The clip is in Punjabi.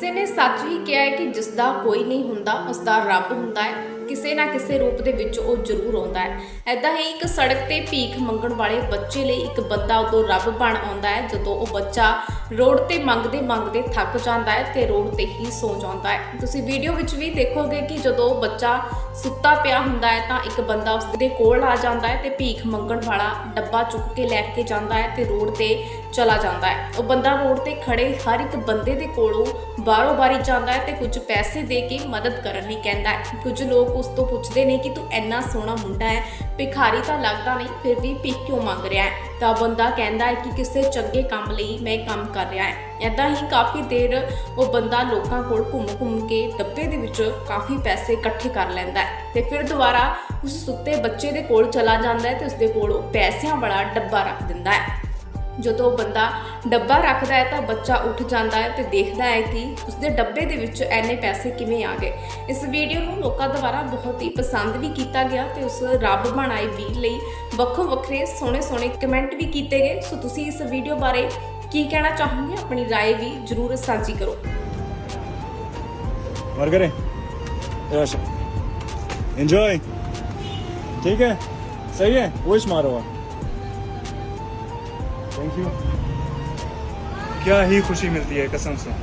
ਕਿਸੇ ਨੇ ਸੱਚ ਹੀ ਕਿਹਾ ਹੈ ਕਿ ਜਿਸ ਦਾ ਕੋਈ ਨਹੀਂ ਹੁੰਦਾ ਉਸ ਦਾ ਰੱਬ ਹੁੰਦਾ ਹੈ। ਕਿਸੇ ਨਾ ਕਿਸੇ ਰੂਪ ਦੇ ਵਿੱਚ ਉਹ ਜ਼ਰੂਰ ਆਉਂਦਾ ਹੈ। ਐਦਾਂ ਹੀ ਇੱਕ ਸੜਕ ਤੇ ਭੀਖ ਮੰਗਣ ਵਾਲੇ ਬੱਚੇ ਲਈ ਇੱਕ ਬੰਦਾ ਉਦੋਂ ਰੱਬ ਬਣ ਆਉਂਦਾ ਹੈ, ਜਦੋਂ ਉਹ ਬੱਚਾ ਰੋਡ ਤੇ ਮੰਗਦੇ ਮੰਗਦੇ ਥੱਕ ਜਾਂਦਾ ਹੈ ਤੇ ਰੋਡ ਤੇ ਹੀ ਸੌ ਜਾਂਦਾ ਹੈ। ਤੁਸੀਂ ਵੀਡੀਓ ਵਿੱਚ ਵੀ ਦੇਖੋਗੇ ਕਿ ਜਦੋਂ ਬੱਚਾ ਸੁੱਤਾ ਪਿਆ ਹੁੰਦਾ ਹੈ ਤਾਂ ਇੱਕ ਬੰਦਾ ਉਸ ਦੇ ਕੋਲ ਆ ਜਾਂਦਾ ਹੈ ਤੇ ਭੀਖ ਮੰਗਣ ਵਾਲਾ ਡੱਬਾ ਚੁੱਕ ਕੇ ਲੈ ਕੇ ਜਾਂਦਾ ਹੈ ਤੇ ਰੋਡ ਤੇ ਚਲਾ ਜਾਂਦਾ ਹੈ। ਉਹ ਬੰਦਾ ਰੋਡ ਤੇ ਖੜੇ ਹਰ ਇੱਕ ਬੰਦੇ ਦੇ ਕੋਲੋਂ ਬਾਰੋ ਬਾਰੀ ਜਾਂਦਾ ਹੈ ਤੇ ਕੁਝ ਪੈਸੇ ਦੇ ਕੇ ਮਦਦ ਕਰਨ ਲਈ ਕਹਿੰਦਾ ਹੈ। ਕੁਝ ਲੋਕ ਉਸ ਤੋਂ ਪੁੱਛਦੇ ਨੇ ਕਿ ਤੂੰ ਇੰਨਾ ਸੋਹਣਾ ਮੁੰਡਾ ਹੈ, ਭਿਖਾਰੀ ਤਾਂ ਲੱਗਦਾ ਨਹੀਂ, ਫਿਰ ਵੀ ਭੀਖ ਕਿਉਂ ਮੰਗ ਰਿਹਾ ਹੈ? ਤਾਂ ਬੰਦਾ ਕਹਿੰਦਾ ਹੈ ਕਿ ਕਿਸੇ ਚੰਗੇ ਕੰਮ ਲਈ ਮੈਂ ਕੰਮ ਕਰ ਰਿਹਾ ਹੈ। ਏਦਾਂ ਹੀ ਕਾਫੀ ਦੇਰ ਉਹ ਬੰਦਾ ਲੋਕਾਂ ਕੋਲ ਘੁੰਮ ਘੁੰਮ ਕੇ ਡੱਬੇ ਦੇ ਵਿੱਚ ਕਾਫੀ ਪੈਸੇ ਇਕੱਠੇ ਕਰ ਲੈਂਦਾ ਹੈ ਤੇ ਫਿਰ ਦੁਬਾਰਾ ਉਸ ਸੁੱਤੇ ਬੱਚੇ ਦੇ ਕੋਲ ਚਲਾ ਜਾਂਦਾ ਹੈ ਤੇ ਉਸ ਦੇ ਕੋਲ ਉਹ ਪੈਸਿਆਂ ਵਾਲਾ ਡੱਬਾ ਰੱਖ ਦਿੰਦਾ ਹੈ। ਜਦੋਂ ਬੰਦਾ ਡੱਬਾ ਰੱਖਦਾ ਹੈ ਤਾਂ ਬੱਚਾ ਉੱਠ ਜਾਂਦਾ ਹੈ ਤੇ ਦੇਖਦਾ ਹੈ ਕਿ ਉਸਦੇ ਡੱਬੇ ਦੇ ਵਿੱਚ ਐਨੇ ਪੈਸੇ ਕਿਵੇਂ ਆ ਗਏ। ਇਸ ਵੀਡੀਓ ਨੂੰ ਲੋਕਾਂ ਦੁਆਰਾ ਬਹੁਤ ਹੀ ਪਸੰਦ ਵੀ ਕੀਤਾ ਗਿਆ ਤੇ ਉਸ ਰੱਬ ਬਣਾਏ ਵੀਰ ਲਈ ਵੱਖੋ ਵੱਖਰੇ ਸੋਹਣੇ ਸੋਹਣੇ ਕਮੈਂਟ ਵੀ ਕੀਤੇ ਗਏ। ਸੋ ਤੁਸੀਂ ਇਸ ਵੀਡੀਓ ਬਾਰੇ ਕੀ ਕਹਿਣਾ ਚਾਹੋਗੇ? ਆਪਣੀ رائے ਵੀ ਜਰੂਰ ਸਾਂਝੀ ਕਰੋ। ਮਰਗਰੇ ਰਸ਼। ਇੰਜੋਏ ਠੀਕ ਹੈ? ਸਹੀ ਹੈ? ਵਿਸ਼ ਮਾਰੋ थैंक यू क्या ही खुशी मिलती है कसम से